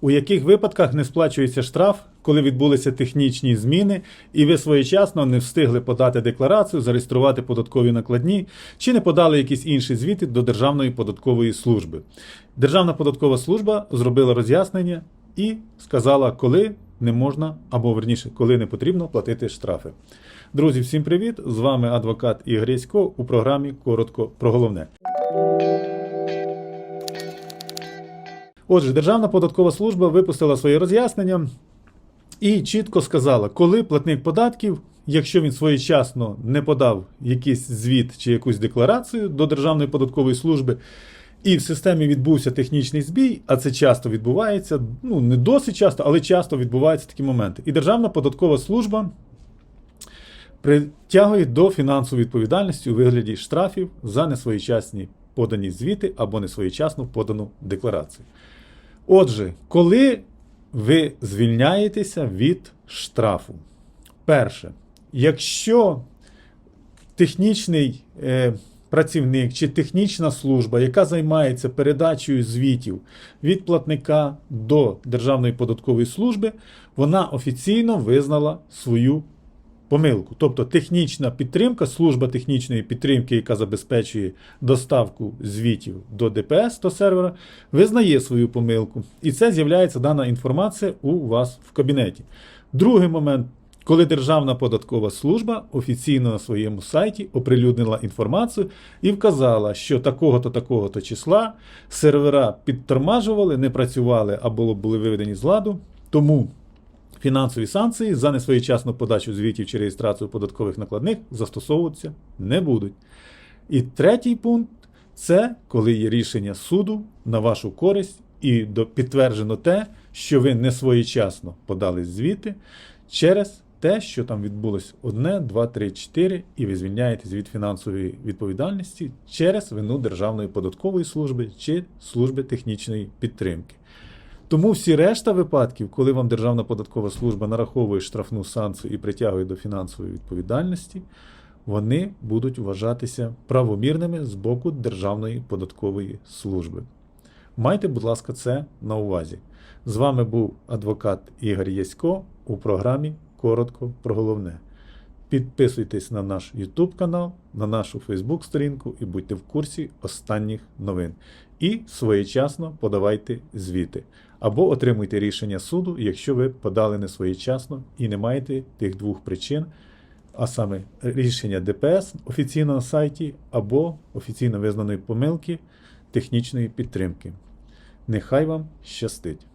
У яких випадках не сплачується штраф, коли відбулися технічні зміни, і ви своєчасно не встигли подати декларацію, зареєструвати податкові накладні, чи не подали якісь інші звіти до Державної податкової служби. Державна податкова служба зробила роз'яснення і сказала, коли не можна, або верніше, коли не потрібно платити штрафи. Друзі, всім привіт! З вами адвокат Ігор Ясько у програмі Коротко про головне. Отже, Державна податкова служба випустила своє роз'яснення і чітко сказала, коли платник податків, якщо він своєчасно не подав якийсь звіт чи якусь декларацію до Державної податкової служби, і в системі відбувся технічний збій, а це часто відбувається, ну не досить часто, але часто відбуваються такі моменти. І Державна податкова служба притягує до фінансової відповідальності у вигляді штрафів за несвоєчасні подані звіти або несвоєчасно подану декларацію. Отже, коли ви звільняєтеся від штрафу, перше, якщо технічний е, працівник чи технічна служба, яка займається передачею звітів від платника до Державної податкової служби, вона офіційно визнала свою помилку. Тобто технічна підтримка, служба технічної підтримки, яка забезпечує доставку звітів до ДПС до сервера, визнає свою помилку. І це з'являється дана інформація у вас в кабінеті. Другий момент. Коли Державна податкова служба офіційно на своєму сайті оприлюднила інформацію і вказала, що такого-то такого-то числа сервера підтормажували, не працювали або були виведені з ладу, тому фінансові санкції за несвоєчасну подачу звітів чи реєстрацію податкових накладних застосовуватися не будуть. І третій пункт це коли є рішення суду на вашу користь і підтверджено те, що ви не своєчасно подали звіти через те, що там відбулось одне, два, три, чотири, і ви звільняєтесь від фінансової відповідальності через вину Державної податкової служби чи служби технічної підтримки. Тому всі решта випадків, коли вам Державна податкова служба нараховує штрафну санкцію і притягує до фінансової відповідальності, вони будуть вважатися правомірними з боку Державної податкової служби. Майте, будь ласка, це на увазі. З вами був адвокат Ігор Ясько у програмі Коротко про головне. Підписуйтесь на наш YouTube канал, на нашу Facebook сторінку і будьте в курсі останніх новин. І своєчасно подавайте звіти. Або отримуйте рішення суду, якщо ви подали не своєчасно і не маєте тих двох причин, а саме рішення ДПС офіційно на сайті або офіційно визнаної помилки технічної підтримки. Нехай вам щастить!